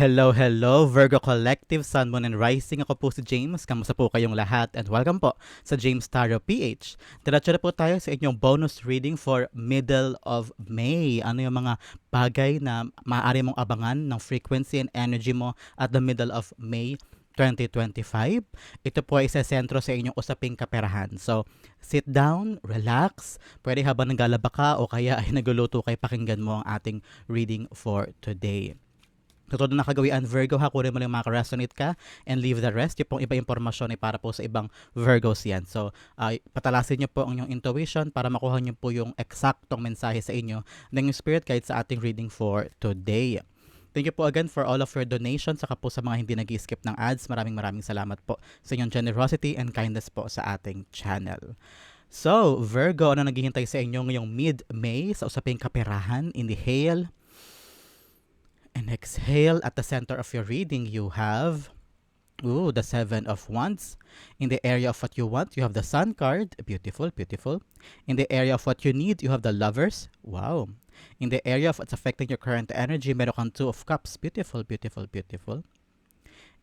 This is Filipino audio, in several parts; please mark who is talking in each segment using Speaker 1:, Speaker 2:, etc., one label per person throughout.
Speaker 1: Hello, hello, Virgo Collective, Sun, Moon, and Rising. Ako po si James. Kamusta po kayong lahat? And welcome po sa James Tarot PH. Diretso na po tayo sa inyong bonus reading for middle of May. Ano yung mga bagay na maaari mong abangan ng frequency and energy mo at the middle of May 2025. Ito po ay isa sentro sa inyong usaping kaperahan. So, sit down, relax. Pwede habang naglalaba ka o kaya ay nagluluto kay pakinggan mo ang ating reading for today. Tutulad na kagawian Virgo ha, kunin mo lang mga resonate ka and leave the rest. Yung pong iba impormasyon ay para po sa ibang Virgos yan. So, uh, patalasin nyo po ang inyong intuition para makuha nyo po yung eksaktong mensahe sa inyo ng Spirit Guide sa ating reading for today. Thank you po again for all of your donations saka po sa mga hindi nag skip ng ads. Maraming maraming salamat po sa inyong generosity and kindness po sa ating channel. So, Virgo, ano naghihintay sa inyo ngayong mid-May sa usaping kaperahan? Inhale, And exhale at the center of your reading, you have Ooh, the Seven of Wands. In the area of what you want, you have the Sun card. Beautiful, beautiful. In the area of what you need, you have the Lovers. Wow. In the area of what's affecting your current energy, meron kang Two of Cups. Beautiful, beautiful, beautiful.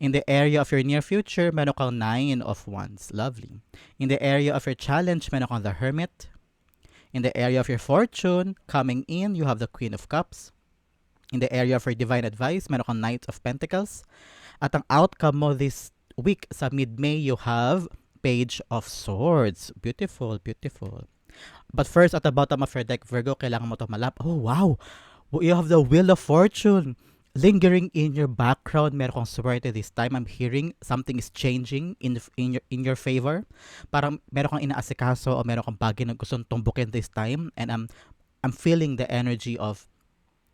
Speaker 1: In the area of your near future, meron kang Nine of Wands. Lovely. In the area of your challenge, meron kang the Hermit. In the area of your fortune, coming in, you have the Queen of Cups. In the area for divine advice, meron kang Knight of Pentacles. At ang outcome mo this week sa mid-May, you have Page of Swords. Beautiful, beautiful. But first, at the bottom of your deck, Virgo, kailangan mo to malap. Oh, wow! You have the Wheel of Fortune lingering in your background. Meron kang swerte this time. I'm hearing something is changing in in your in your favor. Parang meron kang inaasikaso o meron kang bagay na gustong tumbukin this time and I'm I'm feeling the energy of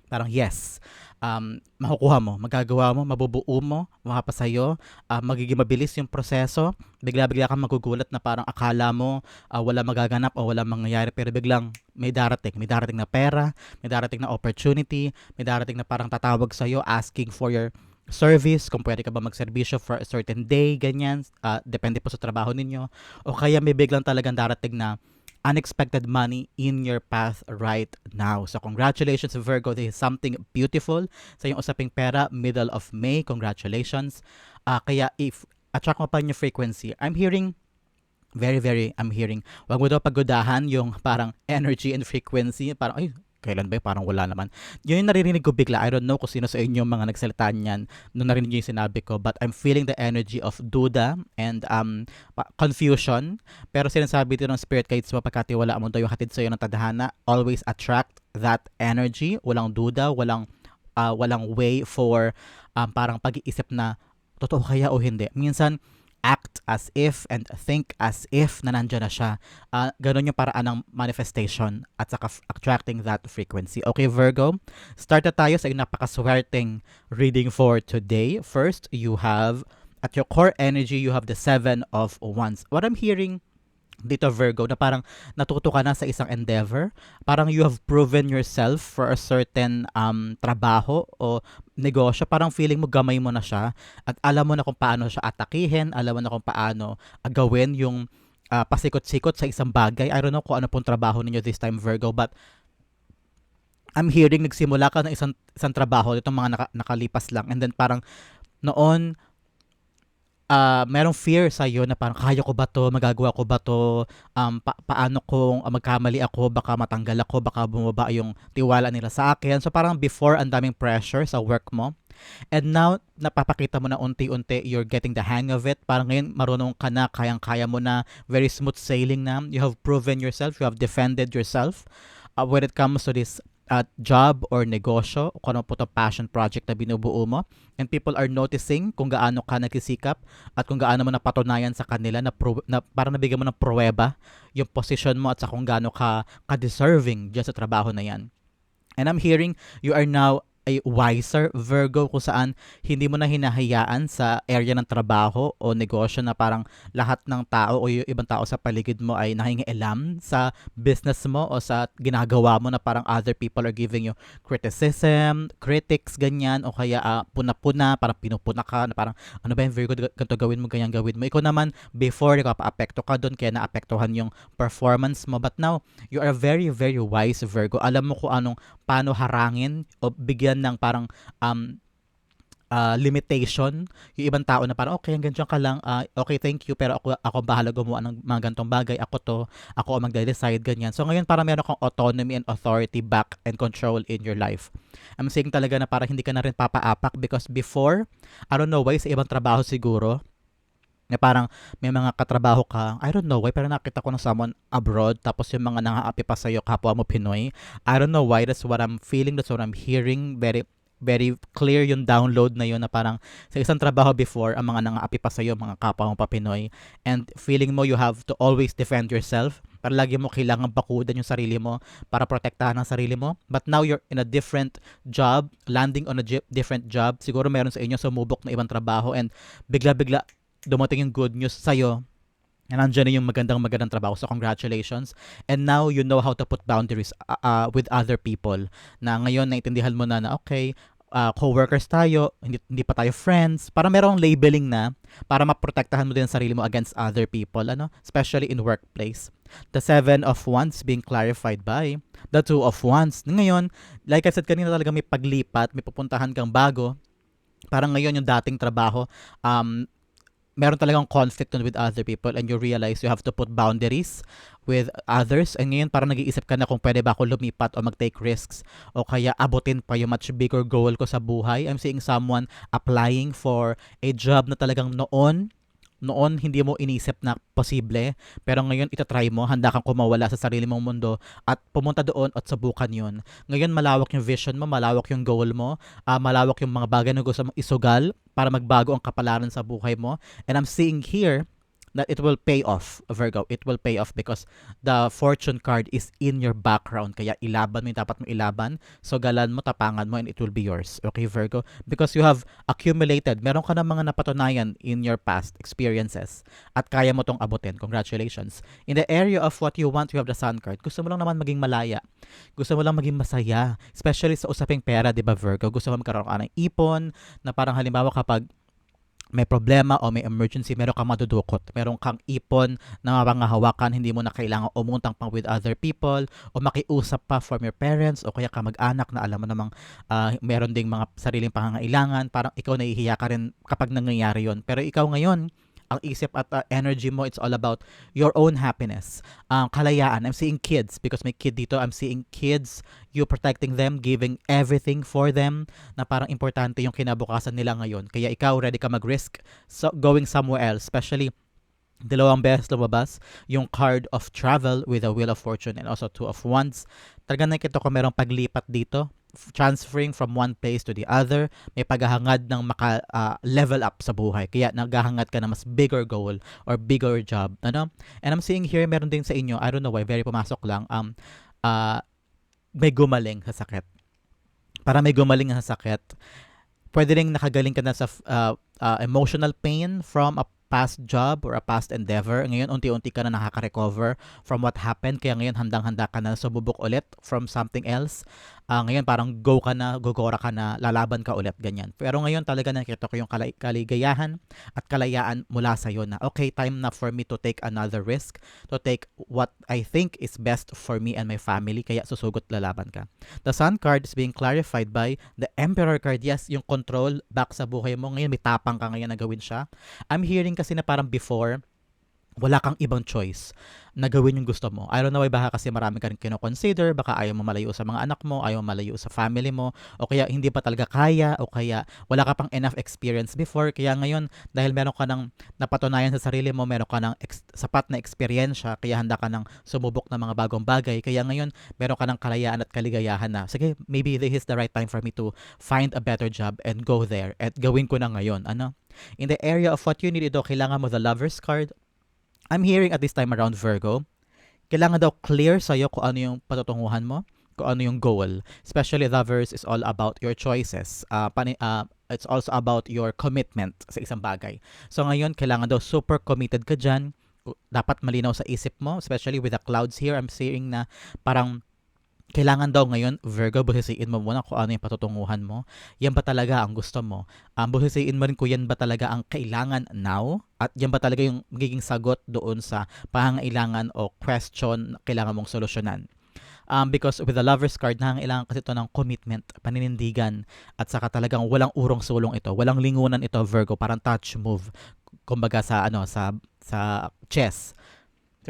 Speaker 1: parang yes, um, makukuha mo, magagawa mo, mabubuo mo, makapasayo, uh, magiging mabilis yung proseso, bigla-bigla kang magugulat na parang akala mo uh, wala magaganap o wala mangyayari. Pero biglang may darating, may darating na pera, may darating na opportunity, may darating na parang tatawag sa'yo asking for your service, kung pwede ka ba magserbisyo for a certain day, ganyan, uh, depende po sa trabaho ninyo, o kaya may biglang talagang darating na unexpected money in your path right now. So congratulations Virgo, this is something beautiful sa yung usaping pera middle of May. Congratulations. Uh, kaya if attract mo pa yung frequency, I'm hearing very very I'm hearing wag mo daw pagudahan yung parang energy and frequency parang ay kailan ba parang wala naman. Yun yung naririnig ko bigla. I don't know kung sino sa inyo mga nagsalita niyan nung narinig yung sinabi ko. But I'm feeling the energy of duda and um, confusion. Pero sinasabi din ng spirit kahit sa mapagkatiwala mo daw yung hatid sa iyo ng tadhana, always attract that energy. Walang duda, walang uh, walang way for um, parang pag-iisip na totoo kaya o hindi. Minsan, act as if and think as if na nandiyan na siya. Uh, ganun yung paraan ng manifestation at saka attracting that frequency. Okay, Virgo, start na tayo sa napakaswerteng reading for today. First, you have, at your core energy, you have the Seven of Wands. What I'm hearing dito Virgo na parang natuto ka na sa isang endeavor. Parang you have proven yourself for a certain um, trabaho o negosyo. Parang feeling mo gamay mo na siya at alam mo na kung paano siya atakihin alam mo na kung paano gawin yung uh, pasikot-sikot sa isang bagay. I don't know kung ano pong trabaho ninyo this time Virgo but I'm hearing nagsimula ka ng isang isang trabaho itong mga naka, nakalipas lang. And then parang noon uh, merong fear sa iyo na parang kaya ko ba to, magagawa ko ba to, um, pa- paano kung magkamali ako, baka matanggal ako, baka bumaba yung tiwala nila sa akin. So parang before, ang daming pressure sa work mo. And now, napapakita mo na unti-unti, you're getting the hang of it. Parang ngayon, marunong ka na, kayang-kaya mo na, very smooth sailing na. You have proven yourself, you have defended yourself uh, when it comes to this at job or negosyo o kung ano po to passion project na binubuo mo and people are noticing kung gaano ka nagsisikap at kung gaano mo napatunayan sa kanila na, pro, na parang nabigyan mo ng pruweba yung position mo at sa kung gaano ka ka-deserving dyan sa trabaho na yan. And I'm hearing you are now ay wiser Virgo kung saan hindi mo na hinahayaan sa area ng trabaho o negosyo na parang lahat ng tao o yung ibang tao sa paligid mo ay nahingialam sa business mo o sa ginagawa mo na parang other people are giving you criticism, critics, ganyan o kaya uh, puna-puna, parang pinupuna ka na parang ano ba yung Virgo, ganito gawin mo, ganyan gawin mo. Ikaw naman, before, ikaw pa-apekto ka doon kaya naapektuhan yung performance mo. But now, you are very, very wise Virgo. Alam mo kung anong paano harangin o bigyan ng parang um, ah, limitation. Yung ibang tao na parang, okay, hanggang dyan ka lang, ah, okay, thank you, pero ako, ako bahala gumawa ng mga gantong bagay, ako to, ako ang magde-decide, ganyan. So ngayon parang meron kang autonomy and authority back and control in your life. I'm saying talaga na parang hindi ka na rin papaapak because before, I don't know why, sa ibang trabaho siguro, na parang may mga katrabaho ka, I don't know why, pero nakita ko ng someone abroad, tapos yung mga nangaapi pa sa'yo, kapwa mo Pinoy. I don't know why, that's what I'm feeling, that's what I'm hearing, very very clear yung download na yun na parang sa isang trabaho before, ang mga nangaapi pa sa'yo, mga kapwa mo pa Pinoy, and feeling mo you have to always defend yourself, para lagi mo kailangan bakudan yung sarili mo para protektahan ang sarili mo. But now you're in a different job, landing on a different job. Siguro meron sa inyo sumubok na ibang trabaho and bigla-bigla dumating yung good news sa'yo and nandiyan na yung magandang magandang trabaho. So congratulations. And now you know how to put boundaries uh, uh, with other people. Na ngayon naintindihan mo na na okay, uh, co-workers tayo, hindi, hindi pa tayo friends. Para merong labeling na para maprotektahan mo din sarili mo against other people, ano? Especially in workplace. The seven of wands being clarified by the two of wands. Ngayon, like I said kanina talaga may paglipat, may pupuntahan kang bago. Parang ngayon yung dating trabaho, um, meron talagang conflict with other people and you realize you have to put boundaries with others and ngayon parang nag-iisip ka na kung pwede ba ako lumipat o mag-take risks o kaya abutin pa yung much bigger goal ko sa buhay. I'm seeing someone applying for a job na talagang noon noon hindi mo inisip na posible, pero ngayon itatry mo, handa kang kumawala sa sarili mong mundo at pumunta doon at subukan yun. Ngayon malawak yung vision mo, malawak yung goal mo, uh, malawak yung mga bagay na gusto mong isugal para magbago ang kapalaran sa buhay mo. And I'm seeing here that it will pay off, Virgo. It will pay off because the fortune card is in your background. Kaya ilaban mo yung dapat mo ilaban. So galan mo, tapangan mo, and it will be yours. Okay, Virgo? Because you have accumulated, meron ka na mga napatunayan in your past experiences at kaya mo tong abutin. Congratulations. In the area of what you want, you have the sun card. Gusto mo lang naman maging malaya. Gusto mo lang maging masaya. Especially sa usaping pera, di ba, Virgo? Gusto mo magkaroon ka ng ipon na parang halimbawa kapag may problema o may emergency, meron kang madudukot. Meron kang ipon na mapangahawakan, hindi mo na kailangan umutang pang with other people o makiusap pa from your parents o kaya ka mag-anak na alam mo namang uh, meron ding mga sariling pangangailangan. Parang ikaw nahihiya ka rin kapag nangyayari yon Pero ikaw ngayon, ang isip at uh, energy mo, it's all about your own happiness. Um, kalayaan. I'm seeing kids because may kid dito. I'm seeing kids, you protecting them, giving everything for them na parang importante yung kinabukasan nila ngayon. Kaya ikaw, ready ka mag-risk so, going somewhere else, especially dalawang beses lumabas yung card of travel with a wheel of fortune and also two of wands. Talaga nakita ko merong paglipat dito transferring from one place to the other, may paghahangad ng maka uh, level up sa buhay. Kaya naghahangad ka na mas bigger goal or bigger job, ano? And I'm seeing here meron din sa inyo, I don't know why, very pumasok lang um uh, may gumaling sa sakit. Para may gumaling sa sakit, pwede rin nakagaling ka na sa uh, uh, emotional pain from a past job or a past endeavor. Ngayon, unti-unti ka na nakaka-recover from what happened. Kaya ngayon, handang-handa ka na sumubok ulit from something else. Uh, ngayon, parang go ka na, gogora ka na, lalaban ka ulit, ganyan. Pero ngayon, talaga nakita ko yung kalay- kaligayahan at kalayaan mula sa iyo na, okay, time na for me to take another risk, to take what I think is best for me and my family. Kaya susugot lalaban ka. The Sun card is being clarified by the Emperor card. Yes, yung control back sa buhay mo. Ngayon, may tapang ka ngayon na gawin siya. I'm hearing kasi na parang before, wala kang ibang choice na gawin yung gusto mo. I don't know why baka kasi marami ka rin kino-consider, baka ayaw mo malayo sa mga anak mo, ayaw mo malayo sa family mo, o kaya hindi pa talaga kaya, o kaya wala ka pang enough experience before. Kaya ngayon, dahil meron ka ng napatunayan sa sarili mo, meron ka ng ex- sapat na experience, kaya handa ka ng sumubok ng mga bagong bagay. Kaya ngayon, meron ka ng kalayaan at kaligayahan na, sige, maybe this is the right time for me to find a better job and go there. At gawin ko na ngayon. Ano? In the area of what you need ito, kailangan mo the lover's card I'm hearing at this time around Virgo, kailangan daw clear sa'yo kung ano yung patutunguhan mo, kung ano yung goal. Especially lovers is all about your choices. Uh, pani, uh, it's also about your commitment sa isang bagay. So ngayon, kailangan daw super committed ka dyan. Dapat malinaw sa isip mo, especially with the clouds here. I'm seeing na parang kailangan daw ngayon, Virgo, busisiin mo muna kung ano yung patutunguhan mo. Yan ba talaga ang gusto mo? Um, busisiin mo rin kung yan ba talaga ang kailangan now? At yan ba talaga yung magiging sagot doon sa pangangailangan o question na kailangan mong solusyonan? Um, because with the lover's card, nangangailangan kasi ito ng commitment, paninindigan, at saka talagang walang urong sulong ito, walang lingunan ito, Virgo, parang touch move, kumbaga sa, ano, sa, sa chess.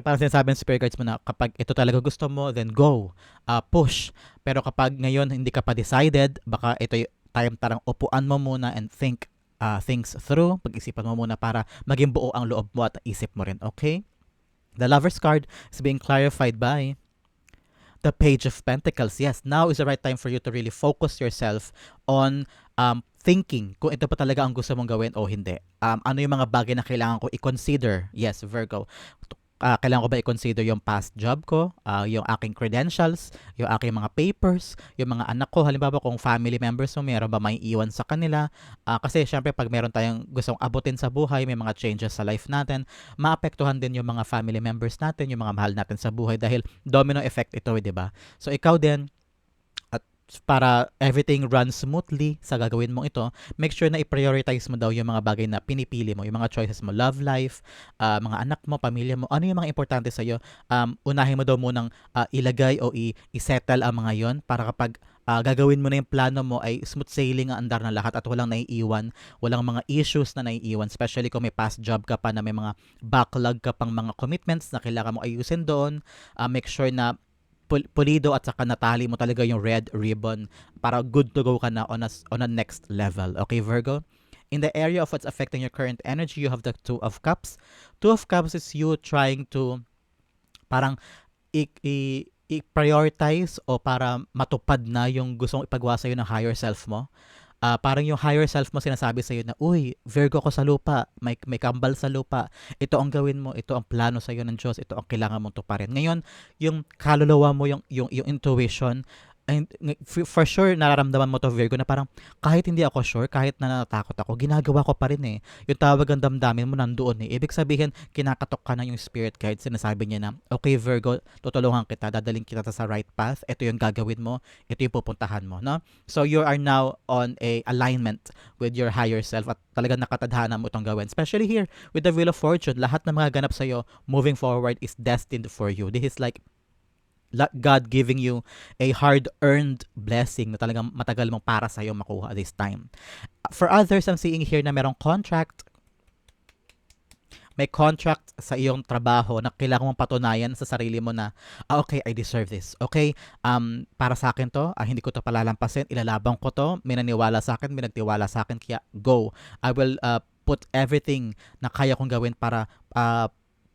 Speaker 1: Parang sinasabi ng spirit guides mo na kapag ito talaga gusto mo, then go, uh, push. Pero kapag ngayon hindi ka pa decided, baka ito yung time tarang upuan mo muna and think uh, things through. Pag-isipan mo muna para maging buo ang loob mo at isip mo rin, okay? The Lover's card is being clarified by the Page of Pentacles. Yes, now is the right time for you to really focus yourself on um, thinking kung ito pa talaga ang gusto mong gawin o hindi. Um, ano yung mga bagay na kailangan ko i-consider? Yes, Virgo uh, kailangan ko ba i-consider yung past job ko, uh, yung aking credentials, yung aking mga papers, yung mga anak ko, halimbawa kung family members mo, meron ba may iwan sa kanila. Uh, kasi syempre pag meron tayong gustong abutin sa buhay, may mga changes sa life natin, maapektuhan din yung mga family members natin, yung mga mahal natin sa buhay dahil domino effect ito, eh, 'di ba? So ikaw din, para everything runs smoothly sa gagawin mong ito, make sure na i-prioritize mo daw yung mga bagay na pinipili mo, yung mga choices mo, love life, uh, mga anak mo, pamilya mo, ano yung mga importante sa iyo. Um, unahin mo daw munang uh, ilagay o i- settle ang mga yon para kapag uh, gagawin mo na yung plano mo ay smooth sailing ang andar na lahat at walang naiiwan, walang mga issues na naiiwan, especially kung may past job ka pa na may mga backlog ka pang mga commitments na kailangan mo ayusin doon. Uh, make sure na pulido at saka natali mo talaga yung red ribbon para good to go ka na on a, on a next level. Okay, Virgo? In the area of what's affecting your current energy, you have the Two of Cups. Two of Cups is you trying to parang i- i- i-prioritize o para matupad na yung gustong ipagawa sa'yo ng higher self mo uh, parang yung higher self mo sinasabi sa iyo na, uy, Virgo ko sa lupa, may, may kambal sa lupa, ito ang gawin mo, ito ang plano sa iyo ng Diyos, ito ang kailangan mong tuparin. Ngayon, yung kaluluwa mo, yung, yung, yung intuition, and for sure nararamdaman mo to Virgo na parang kahit hindi ako sure, kahit na natatakot ako, ginagawa ko pa rin eh. Yung tawag ang damdamin mo nandoon eh. Ibig sabihin, kinakatok ka na yung spirit guide. Sinasabi niya na, okay Virgo, tutulungan kita, dadaling kita sa right path. Ito yung gagawin mo, ito yung pupuntahan mo. No? So you are now on a alignment with your higher self at talagang nakatadhana mo itong gawin. Especially here with the Wheel of Fortune, lahat ng mga ganap sa'yo moving forward is destined for you. This is like God giving you a hard-earned blessing na talagang matagal mong para sa'yo makuha this time. For others, I'm seeing here na merong contract, may contract sa iyong trabaho na kailangan mong patunayan sa sarili mo na, ah, okay, I deserve this. Okay, um, para sa akin to, ah, hindi ko to palalampasin, ilalabang ko to, may naniwala sa akin, may nagtiwala sa akin, kaya go. I will uh, put everything na kaya kong gawin para uh,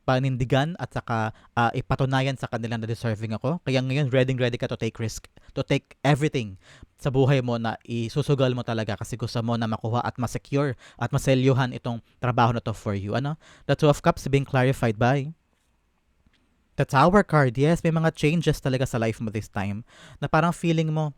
Speaker 1: panindigan at saka uh, ipatunayan sa kanila na deserving ako. Kaya ngayon, ready ready ka to take risk, to take everything sa buhay mo na isusugal mo talaga kasi gusto mo na makuha at ma-secure at maselyuhan itong trabaho na to for you. Ano? The Two of Cups being clarified by the Tower card. Yes, may mga changes talaga sa life mo this time na parang feeling mo,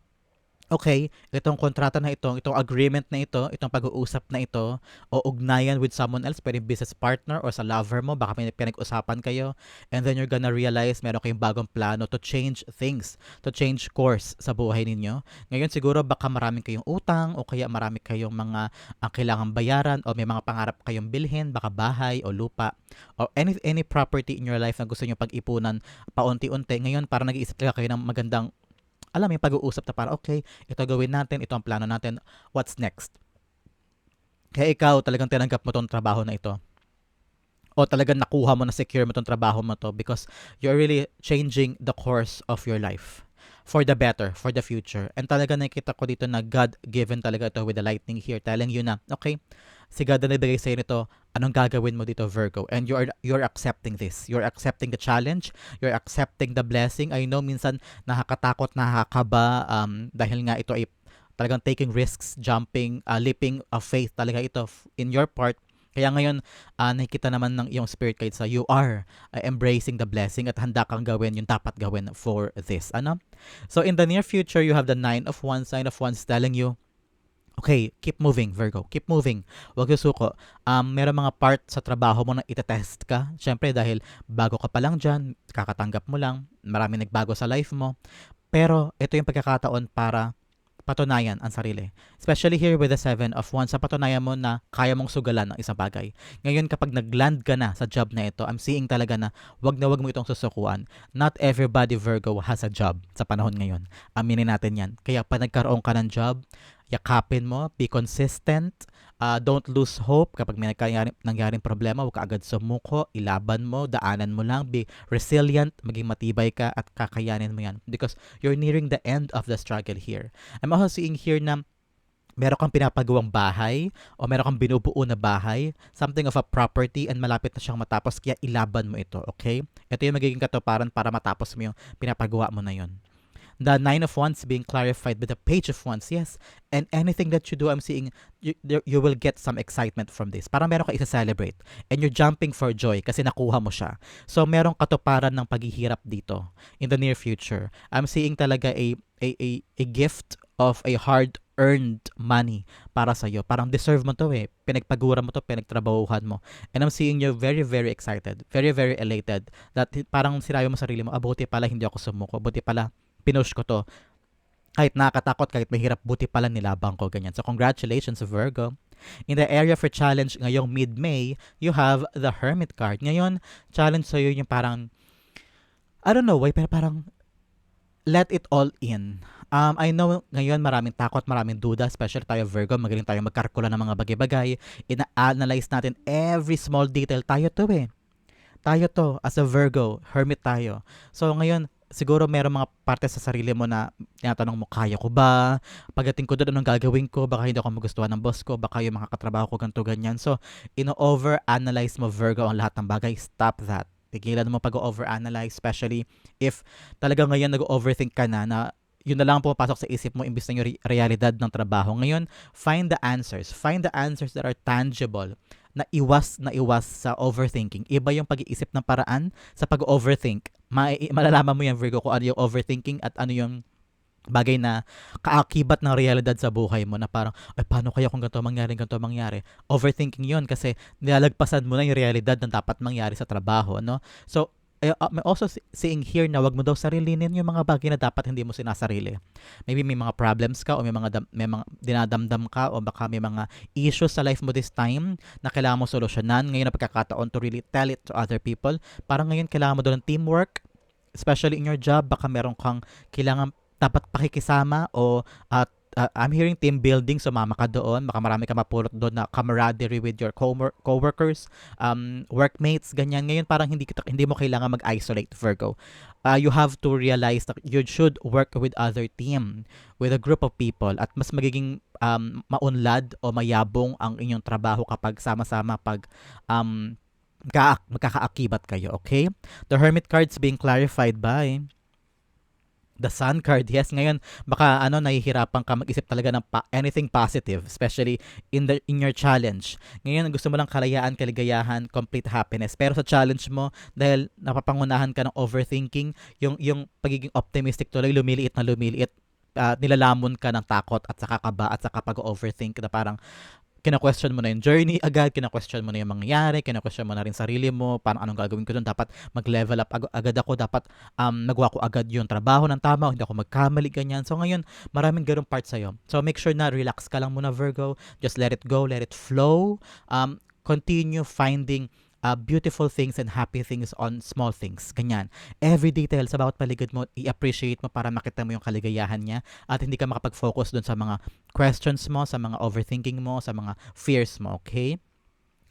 Speaker 1: okay, itong kontrata na ito, itong agreement na ito, itong pag-uusap na ito, o ugnayan with someone else, pwede business partner or sa lover mo, baka may pinag-usapan kayo, and then you're gonna realize meron kayong bagong plano to change things, to change course sa buhay ninyo. Ngayon siguro baka maraming kayong utang o kaya marami kayong mga ang kailangan bayaran o may mga pangarap kayong bilhin, baka bahay o lupa or any any property in your life na gusto niyo pag-ipunan paunti-unti. Ngayon para nag-iisip kayo ng magandang alam yung pag-uusap na para, okay, ito gawin natin, ito ang plano natin, what's next? Kaya ikaw talagang tinanggap mo tong trabaho na ito. O talagang nakuha mo na secure mo tong trabaho mo to because you're really changing the course of your life for the better, for the future. And talaga nakita ko dito na God-given talaga ito with the lightning here, telling you na, okay, si God na nabigay sa'yo nito, anong gagawin mo dito, Virgo? And you're, you're accepting this. You're accepting the challenge. You're accepting the blessing. I know minsan nakakatakot, nakakaba um, dahil nga ito ay talagang taking risks, jumping, uh, leaping of faith talaga ito in your part. Kaya ngayon, uh, nakikita naman ng iyong spirit guide sa you are uh, embracing the blessing at handa kang gawin yung dapat gawin for this. Ano? So in the near future, you have the nine of wands, nine of wands telling you, Okay, keep moving, Virgo. Keep moving. Huwag susuko. Um, meron mga part sa trabaho mo na itetest ka. Siyempre, dahil bago ka pa lang dyan, kakatanggap mo lang, marami nagbago sa life mo. Pero, ito yung pagkakataon para patunayan ang sarili. Especially here with the seven of wands, sa patunayan mo na kaya mong sugalan ng isang bagay. Ngayon kapag nag-land ka na sa job na ito, I'm seeing talaga na wag na wag mo itong susukuan. Not everybody Virgo has a job sa panahon ngayon. Aminin natin yan. Kaya pa nagkaroon ka ng job, yakapin mo, be consistent, uh, don't lose hope kapag may nangyaring, nangyaring problema, huwag ka agad sumuko, ilaban mo, daanan mo lang, be resilient, maging matibay ka at kakayanin mo yan because you're nearing the end of the struggle here. I'm also seeing here na meron kang pinapagawang bahay o meron kang binubuo na bahay, something of a property and malapit na siyang matapos kaya ilaban mo ito, okay? Ito yung magiging katuparan para matapos mo yung pinapagawa mo na yon the nine of wands being clarified with the page of wands yes and anything that you do i'm seeing you, you will get some excitement from this parang meron ka isa-celebrate and you're jumping for joy kasi nakuha mo siya so merong katuparan ng paghihirap dito in the near future i'm seeing talaga a a a, a gift of a hard earned money para sa iyo. Parang deserve mo to eh. Pinagpagura mo to, pinagtrabahuhan mo. And I'm seeing you very, very excited. Very, very elated. That parang sinabi mo sarili mo, ah, buti pala hindi ako sumuko. Buti pala pinush ko to. Kahit nakakatakot, kahit mahirap, buti pala nilabang ko, ganyan. So, congratulations, Virgo. In the area for challenge ngayong mid-May, you have the Hermit card. Ngayon, challenge sa'yo yung parang, I don't know why, pero parang, let it all in. Um, I know ngayon maraming takot, maraming duda, especially tayo Virgo, magaling tayo magkarkula ng mga bagay-bagay. Ina-analyze natin every small detail. Tayo to eh. Tayo to, as a Virgo, hermit tayo. So ngayon, siguro meron mga parte sa sarili mo na tinatanong mo, kaya ko ba? Pagdating ko doon, anong gagawin ko? Baka hindi ako magustuhan ng boss ko, baka yung makakatrabaho ko ganito, ganyan. So, ino-over-analyze mo, Virgo, ang lahat ng bagay. Stop that. Tigilan mo pag-over-analyze, especially if talaga ngayon nag-overthink ka na, na yun na lang pumapasok sa isip mo imbis na yung re- realidad ng trabaho. Ngayon, find the answers. Find the answers that are tangible na iwas na iwas sa overthinking. Iba yung pag-iisip ng paraan sa pag-overthink. Ma- malalaman mo yan, Virgo, kung ano yung overthinking at ano yung bagay na kaakibat ng realidad sa buhay mo na parang, ay, paano kaya kung ganito mangyari, ganito mangyari? Overthinking yon kasi nilalagpasan mo na yung realidad na dapat mangyari sa trabaho, no? So, uh, may also seeing here na wag mo daw sarilinin yung mga bagay na dapat hindi mo sinasarili. Maybe may mga problems ka o may mga may mga dinadamdam ka o baka may mga issues sa life mo this time na kailangan mo solusyonan. Ngayon na pagkakataon to really tell it to other people. Parang ngayon kailangan mo doon ng teamwork, especially in your job, baka meron kang kailangan dapat pakikisama o at uh, uh, I'm hearing team building, sumama ka doon. Baka marami ka mapulot doon na camaraderie with your co- co-workers, um, workmates, ganyan. Ngayon parang hindi, hindi mo kailangan mag-isolate, Virgo. Uh, you have to realize that you should work with other team, with a group of people, at mas magiging um, maunlad o mayabong ang inyong trabaho kapag sama-sama pag um, magkakaakibat kayo, okay? The Hermit cards being clarified by the sun card. Yes, ngayon baka ano nahihirapan ka mag-isip talaga ng pa- anything positive, especially in the in your challenge. Ngayon gusto mo lang kalayaan, kaligayahan, complete happiness. Pero sa challenge mo dahil napapangunahan ka ng overthinking, yung yung pagiging optimistic tuloy lumiliit na lumiliit uh, nilalamon ka ng takot at saka kaba at saka pag-overthink na parang kina-question mo na yung journey agad, kina-question mo na yung mangyayari, kina-question mo na rin sarili mo, paano anong gagawin ko doon, dapat mag-level up ag- agad ako, dapat um, nagawa ko agad yung trabaho ng tama, hindi ako magkamali, ganyan. So ngayon, maraming ganong part sa'yo. So make sure na relax ka lang muna Virgo, just let it go, let it flow, um, continue finding uh, beautiful things and happy things on small things. Ganyan. Every detail sa bawat paligid mo, i-appreciate mo para makita mo yung kaligayahan niya at hindi ka makapag-focus doon sa mga questions mo, sa mga overthinking mo, sa mga fears mo, okay?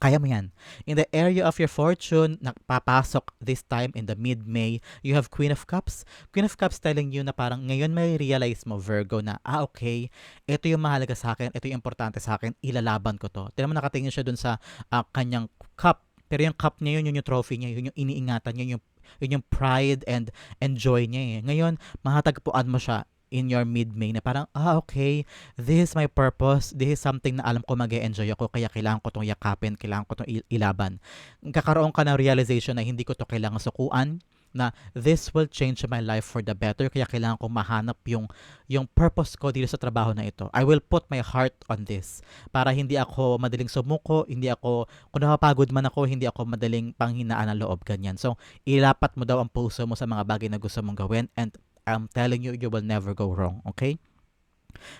Speaker 1: Kaya mo yan. In the area of your fortune, napapasok this time in the mid-May, you have Queen of Cups. Queen of Cups telling you na parang ngayon may realize mo, Virgo, na ah, okay, ito yung mahalaga sa akin, ito yung importante sa akin, ilalaban ko to. Tinan mo nakatingin siya dun sa uh, kanyang cup pero yung cup niya yun, yun yung trophy niya, yun yung iniingatan niya, yung, yun yung pride and, and joy niya eh. Ngayon, mahatagpuan mo siya in your mid-May na parang, ah, okay, this is my purpose, this is something na alam ko mag enjoy ako, kaya kailangan ko itong yakapin, kailangan ko itong ilaban. Kakaroon ka ng realization na hindi ko to kailangan sukuan, na this will change my life for the better kaya kailangan kong mahanap yung yung purpose ko dito sa trabaho na ito. I will put my heart on this para hindi ako madaling sumuko, hindi ako kung napapagod man ako, hindi ako madaling panghinaan ng loob ganyan. So, ilapat mo daw ang puso mo sa mga bagay na gusto mong gawin and I'm telling you, you will never go wrong, okay?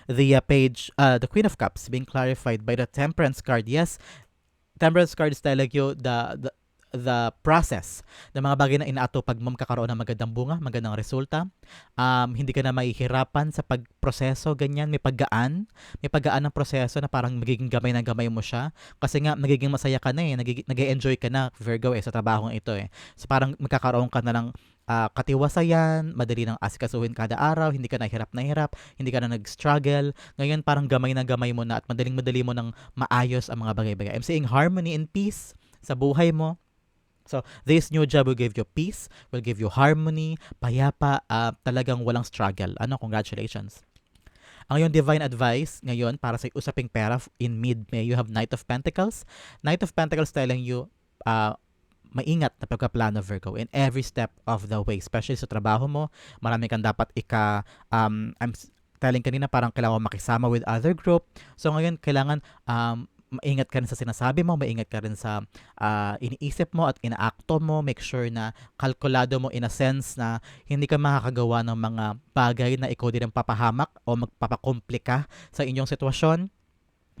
Speaker 1: the uh, page, uh, the Queen of Cups being clarified by the Temperance card. Yes, Temperance card is telling you the, the the process ng mga bagay na inaato pag mo kakaroon ng magandang bunga, magandang resulta. Um, hindi ka na mahihirapan sa pagproseso, ganyan. May paggaan. May paggaan ng proseso na parang magiging gamay na gamay mo siya. Kasi nga, magiging masaya ka na eh. Nag-enjoy ka na, Virgo eh, sa trabaho ito eh. So parang magkakaroon ka na ng uh, katiwasayan, madali nang asikasuhin kada araw, hindi ka na hirap na hirap, hindi ka na nag-struggle. Ngayon parang gamay na gamay mo na at madaling madali mo nang maayos ang mga bagay-bagay. I'm saying harmony and peace sa buhay mo. So, this new job will give you peace, will give you harmony, payapa, uh, talagang walang struggle. Ano, congratulations. Ang iyong divine advice ngayon para sa usaping pera in mid-May, you have Knight of Pentacles. Knight of Pentacles telling you, uh, maingat na pagkaplano Virgo in every step of the way, especially sa trabaho mo. Marami kang dapat ika, um, I'm telling kanina parang kailangan makisama with other group. So ngayon kailangan um, maingat ka rin sa sinasabi mo, maingat ka rin sa uh, iniisip mo at inaakto mo, make sure na kalkulado mo in a sense na hindi ka makakagawa ng mga bagay na ikaw din ang papahamak o magpapakomplika sa inyong sitwasyon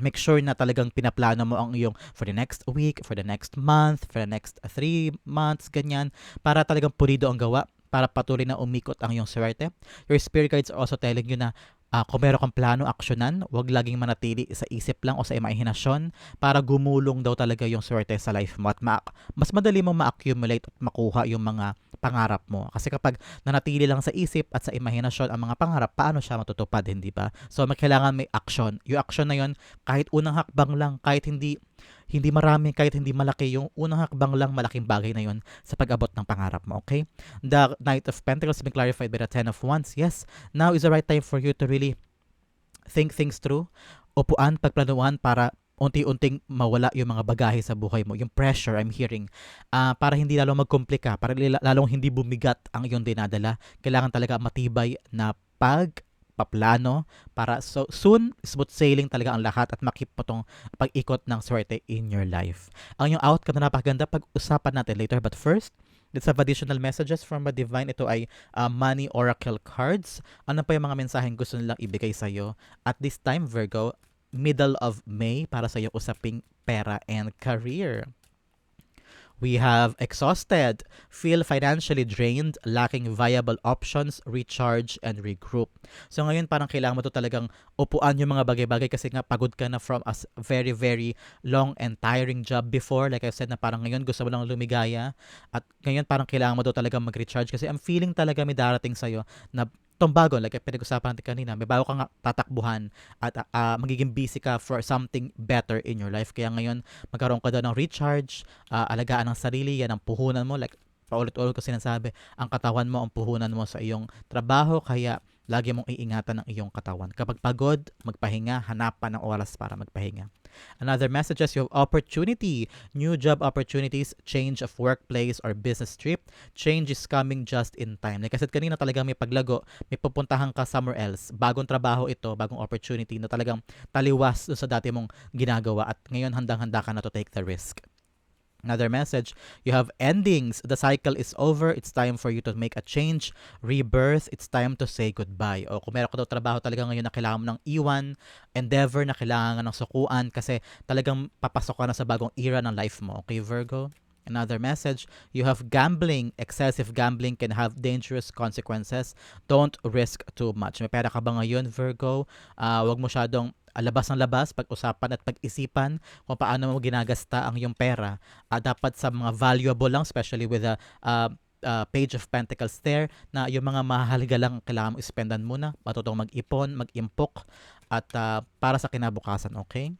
Speaker 1: make sure na talagang pinaplano mo ang iyong for the next week, for the next month, for the next three months, ganyan, para talagang pulido ang gawa, para patuloy na umikot ang iyong swerte. Your spirit guides are also telling you na uh, kung meron kang plano, aksyonan, huwag laging manatili sa isip lang o sa imahinasyon para gumulong daw talaga yung swerte sa life mo at ma- mas madali mong ma-accumulate at makuha yung mga pangarap mo. Kasi kapag nanatili lang sa isip at sa imahinasyon ang mga pangarap, paano siya matutupad, hindi ba? So, kailangan may action. Yung action na yon kahit unang hakbang lang, kahit hindi hindi marami, kahit hindi malaki, yung unang hakbang lang, malaking bagay na yon sa pag-abot ng pangarap mo, okay? The Knight of Pentacles has been clarified by the Ten of Wands. Yes, now is the right time for you to really think things through, upuan, pagplanuhan para unti-unting mawala yung mga bagahe sa buhay mo, yung pressure I'm hearing, uh, para hindi lalong magkomplika, para lalong hindi bumigat ang iyong dinadala, kailangan talaga matibay na pag paplano para so soon smooth sailing talaga ang lahat at makip mo tong pag-ikot ng swerte in your life. Ang yung outcome na napakaganda pag-usapan natin later but first, Let's have additional messages from a divine. Ito ay uh, money oracle cards. Ano pa yung mga mensaheng gusto nilang ibigay sa iyo? At this time, Virgo, middle of May para sa iyong usaping pera and career. We have exhausted, feel financially drained, lacking viable options, recharge, and regroup. So ngayon parang kailangan mo to talagang upuan yung mga bagay-bagay kasi nga pagod ka na from a very, very long and tiring job before. Like I said na parang ngayon gusto mo lang lumigaya. At ngayon parang kailangan mo to talagang mag-recharge kasi I'm feeling talaga may darating sa'yo na itong bago, like pinag-usapan natin kanina, may bago kang tatakbuhan at uh, magiging busy ka for something better in your life. Kaya ngayon, magkaroon ka daw ng recharge, uh, alagaan ng sarili, yan ang puhunan mo. Like, paulit-ulit ko sinasabi, ang katawan mo, ang puhunan mo sa iyong trabaho, kaya lagi mong iingatan ang iyong katawan. Kapag pagod, magpahinga, hanapan ng oras para magpahinga. Another message is you have opportunity, new job opportunities, change of workplace or business trip. Change is coming just in time. Like I said kanina talagang may paglago, may pupuntahan ka somewhere else. Bagong trabaho ito, bagong opportunity na talagang taliwas sa dati mong ginagawa at ngayon handang-handa ka na to take the risk. Another message, you have endings. The cycle is over. It's time for you to make a change, rebirth. It's time to say goodbye. O kung meron ka daw trabaho talaga ngayon na kailangan mo ng iwan, endeavor na kailangan ng sukuan kasi talagang papasok ka na sa bagong era ng life mo. Okay, Virgo? Another message, you have gambling. Excessive gambling can have dangerous consequences. Don't risk too much. May pera ka ba ngayon, Virgo? Uh, wag mo syadong labas ng labas, pag-usapan at pag-isipan kung paano mo ginagasta ang iyong pera. Uh, dapat sa mga valuable lang, especially with a uh, uh, page of pentacles there, na yung mga mahalaga lang kailangan mo ispendan muna, matutong mag-ipon, mag-impok, at uh, para sa kinabukasan, okay?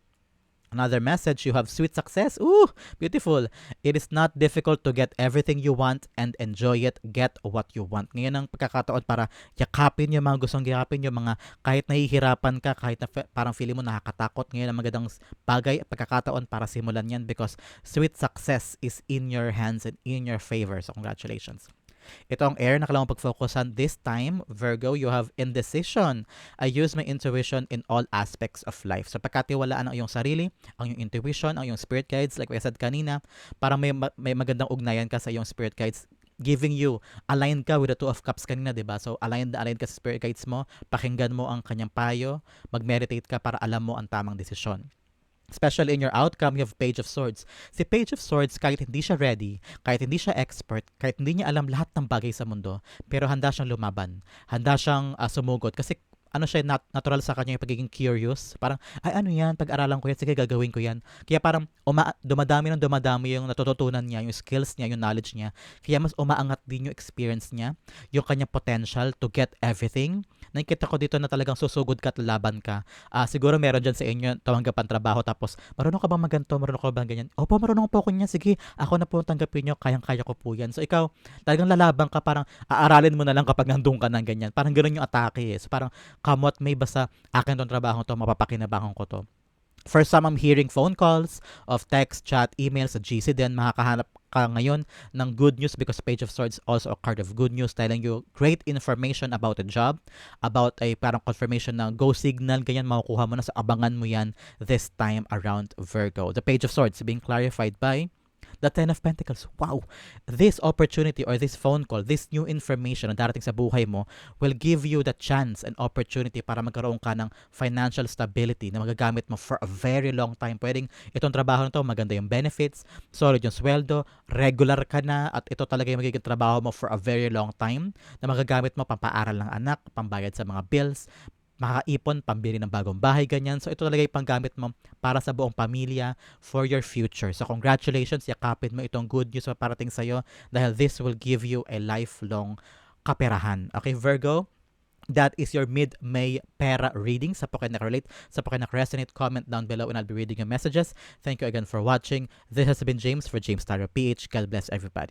Speaker 1: Another message, you have sweet success. Ooh, beautiful. It is not difficult to get everything you want and enjoy it. Get what you want. Ngayon ang pagkakataon para yakapin yung mga gustong yakapin, yung mga kahit nahihirapan ka, kahit na parang feeling mo nakakatakot. Ngayon ang magandang bagay, pagkakataon para simulan yan because sweet success is in your hands and in your favor. So congratulations. Ito ang air na kailangan pag-focusan this time. Virgo, you have indecision. I use my intuition in all aspects of life. So pagkatiwalaan ang iyong sarili, ang iyong intuition, ang iyong spirit guides, like I said kanina, para may, may magandang ugnayan ka sa iyong spirit guides giving you, aligned ka with the two of cups kanina, di ba? So, aligned na aligned ka sa spirit guides mo, pakinggan mo ang kanyang payo, mag-meditate ka para alam mo ang tamang desisyon. Especially in your outcome, you have Page of Swords. Si Page of Swords, kahit hindi siya ready, kahit hindi siya expert, kahit hindi niya alam lahat ng bagay sa mundo, pero handa siyang lumaban. Handa siyang uh, sumugod. Kasi ano siya, nat- natural sa kanya yung pagiging curious. Parang, ay ano yan, pag-aralan ko yan, sige gagawin ko yan. Kaya parang uma- dumadami ng dumadami yung natututunan niya, yung skills niya, yung knowledge niya. Kaya mas umaangat din yung experience niya, yung kanyang potential to get everything. Nakikita ko dito na talagang susugod ka at laban ka. Ah, siguro meron dyan sa inyo tawanggapan trabaho tapos, marunong ka bang maganto, marunong ka bang ganyan? Opo, marunong po ko niyan. Sige, ako na po tanggapin nyo, kayang-kaya ko po yan. So ikaw, talagang lalaban ka, parang aaralin mo na lang kapag nandun ka ng ganyan. Parang ganun yung atake eh. So parang what may, basta akin tong trabaho to, mapapakinabangan ko to. For some, I'm hearing phone calls of text, chat, email sa GC din. Makakahanap ka ngayon ng good news because Page of Swords also a card of good news telling you great information about a job, about a parang confirmation na go signal, ganyan makukuha mo na sa abangan mo yan this time around Virgo. The Page of Swords being clarified by the Ten of Pentacles. Wow! This opportunity or this phone call, this new information na darating sa buhay mo will give you the chance and opportunity para magkaroon ka ng financial stability na magagamit mo for a very long time. Pwedeng itong trabaho na to, maganda yung benefits, solid yung sweldo, regular ka na, at ito talaga yung magiging trabaho mo for a very long time na magagamit mo pampaaral ng anak, pambayad sa mga bills, makakaipon, pambili ng bagong bahay, ganyan. So, ito talaga yung panggamit mo para sa buong pamilya for your future. So, congratulations, yakapin mo itong good news na parating sa'yo dahil this will give you a lifelong kaperahan. Okay, Virgo? That is your mid-May pera reading. Sa po kayo nakarelate, sa po kayo resonate comment down below and I'll be reading your messages. Thank you again for watching. This has been James for James Tarot PH. God bless everybody.